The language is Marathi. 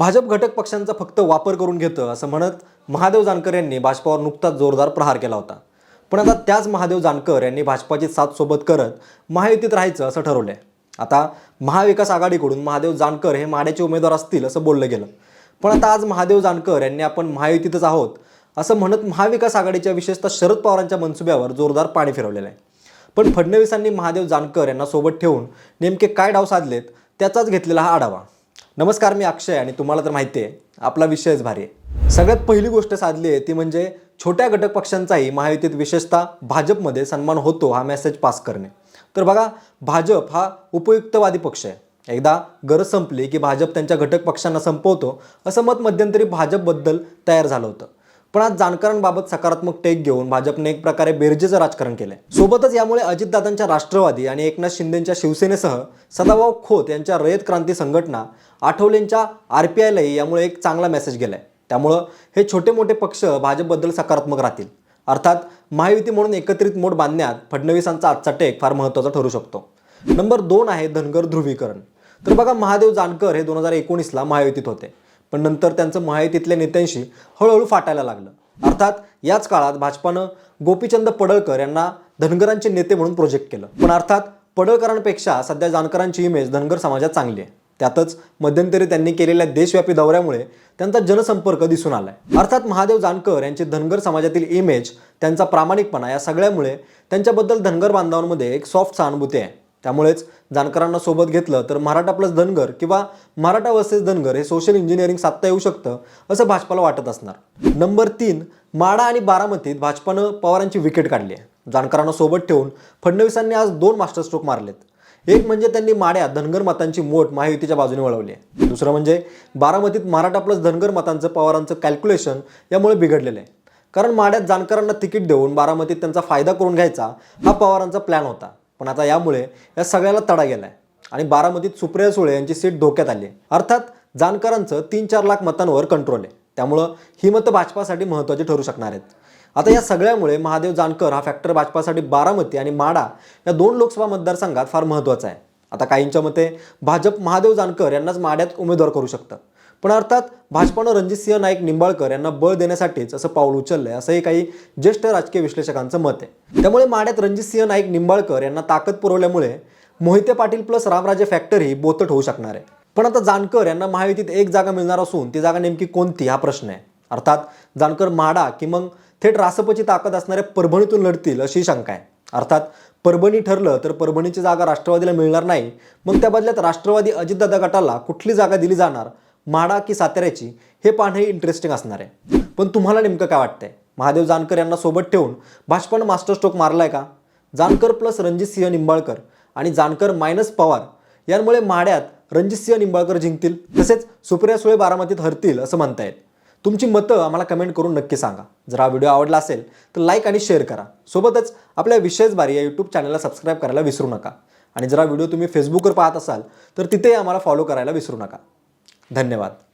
भाजप घटक पक्षांचा फक्त वापर करून घेतं असं म्हणत महादेव जानकर यांनी भाजपावर नुकताच जोरदार प्रहार केला होता. पण आता त्याच महादेव जानकर यांनी भाजपाची साथ सोबत करत महायुतीत राहायचं असं ठरवलंय. आता महाविकास आघाडीकडून महादेव जानकर हे माड्याचे उमेदवार असतील असं बोललं गेलं. पण आता आज महादेव जानकर यांनी आपण महायुतीतच आहोत असं म्हणत महाविकास आघाडीच्या विशेषतः शरद पवारांच्या मनसुब्यावर जोरदार पाणी फिरवलेलं आहे. पण फडणवीसांनी महादेव जानकर यांना सोबत ठेवून नेमके काय डाव साधलेत त्याचाच घेतलेला हा आढावा. नमस्कार मी अक्षय आणि तुम्हाला तर माहिती आहे आपला विषयच भारी आहे. सगळ्यात पहिली गोष्ट साधली आहे ती म्हणजे छोट्या घटक पक्षांचाही महायुतीत विशेषतः भाजपमध्ये सन्मान होतो हा मेसेज पास करणे. तर बघा भाजप हा उपयुक्तवादी पक्ष आहे. एकदा गरज संपली की भाजप त्यांच्या घटक पक्षांना संपवतो असं मत मध्यंतरी भाजपबद्दल तयार झालं होतं. पण आज जाणकारांबाबत सकारात्मक टेक घेऊन भाजपने एक प्रकारे बेरजेचं राजकारण केलंय. सोबतच यामुळे अजितदादांच्या राष्ट्रवादी आणि एकनाथ शिंदेच्या शिवसेनेसह सदाभाऊ खोत यांच्या रयत क्रांती संघटना आठवलेंच्या आर पी आयलाही यामुळे एक चांगला मेसेज गेलाय. त्यामुळं हे छोटे मोठे पक्ष भाजपबद्दल सकारात्मक राहतील. अर्थात महायुती म्हणून एकत्रित मोड बांधण्यात फडणवीसांचा आजचा टेक फार महत्त्वाचा ठरू शकतो. नंबर दोन आहे धनगर ध्रुवीकरण. तर बघा महादेव जानकर हे दोन हजार एकोणीसला महायुतीत होते. पण नंतर त्यांचं महायुतीतल्या नेत्यांशी हळूहळू फाटायला लागलं. अर्थात याच काळात भाजपानं गोपीचंद पडळकर यांना धनगरांचे नेते म्हणून प्रोजेक्ट केलं. पण अर्थात पडळकरांपेक्षा सध्या जानकरांची इमेज धनगर समाजात चांगली आहे. त्यातच मध्यंतरी त्यांनी केलेल्या देशव्यापी दौऱ्यामुळे त्यांचा जनसंपर्क दिसून आलाय. अर्थात महादेव जानकर यांची धनगर समाजातील इमेज त्यांचा प्रामाणिकपणा या सगळ्यामुळे त्यांच्याबद्दल धनगर बांधवांमध्ये एक सॉफ्ट सहानुभूती आहे. त्यामुळेच जानकरांना सोबत घेतलं तर मराठा प्लस धनगर किंवा मराठा वर्सेस धनगर हे सोशल इंजिनिअरिंग साधता येऊ शकतं असं भाजपाला वाटत असणार. नंबर तीन माडा आणि बारामतीत भाजपानं पवारांची विकेट काढली आहे. जानकरांना सोबत ठेवून फडणवीसांनी आज दोन मास्टर स्ट्रोक मारलेत. एक म्हणजे त्यांनी माड्या धनगर मतांची मोठ महायुतीच्या बाजूने वळवली आहे. दुसरं म्हणजे बारामतीत मराठा प्लस धनगर मतांचं पवारांचं कॅल्क्युलेशन यामुळे बिघडलेलं आहे. कारण माड्यात जानकरांना तिकीट देऊन बारामतीत त्यांचा फायदा करून घ्यायचा हा पवारांचा प्लॅन होता. पण आता यामुळे या सगळ्याला तडा गेलाय. आणि बारामतीत सुप्रिया सुळे यांची सीट धोक्यात आली आहे. अर्थात जानकरांचं तीन चार लाख मतांवर कंट्रोल आहे. त्यामुळं ही मतं भाजपासाठी महत्त्वाची ठरू शकणार आहेत. आता या सगळ्यामुळे महादेव जानकर हा फॅक्टर भाजपासाठी बारामती आणि माडा या दोन लोकसभा मतदारसंघात फार महत्त्वाचा आहे. आता काहींच्या मते भाजप महादेव जानकर यांनाच माड्यात उमेदवार करू शकतं. पण अर्थात भाजपानं रणजितसिंह नाईक निंबाळकर यांना बळ देण्यासाठीच असं पाऊल उचललंय असंही काही ज्येष्ठ राजकीय विश्लेषकांचं मत आहे. त्यामुळे माड्यात रणजितसिंह नाईक निंबाळकर यांना ताकद पुरवल्यामुळे मोहिते पाटील प्लस रामराजे फॅक्टरी बोतट होऊ शकणार आहे. पण आता जानकर यांना महायुतीत एक जागा मिळणार असून ती जागा नेमकी कोणती हा प्रश्न आहे. अर्थात जानकर माडा की मग थेट रासपची ताकद असणाऱ्या परभणीतून लढतील अशी शंका आहे. अर्थात परभणी ठरलं तर परभणीची जागा राष्ट्रवादीला मिळणार नाही मग त्या बदल्यात राष्ट्रवादी अजितदादा गटाला कुठली जागा दिली जाणार माडा की साताऱ्याची हे पाहणे इंटरेस्टिंग असणार आहे. पण तुम्हाला नेमकं काय वाटतंय? महादेव जानकर यांना सोबत ठेवून भाजपानं मास्टर स्ट्रोक मारलाय का? जानकर प्लस रणजितसिंह निंबाळकर आणि जानकर मायनस पवार यांमुळे माड्यात रणजितसिंह निंबाळकर जिंकतील तसेच सुप्रिया सुळे बारामतीत हरतील असं म्हणता येईल तुमची मतं आम्हाला कमेंट करून नक्की सांगा. जर हा व्हिडिओ आवडला असेल तर लाईक आणि शेअर करा. सोबतच आपल्या विशेष बारी या यूट्यूब चॅनलला सबस्क्राईब करायला विसरू नका. आणि जर हा व्हिडिओ तुम्ही फेसबुकवर पाहत असाल तर तिथेही आम्हाला फॉलो करायला विसरू नका. धन्यवाद.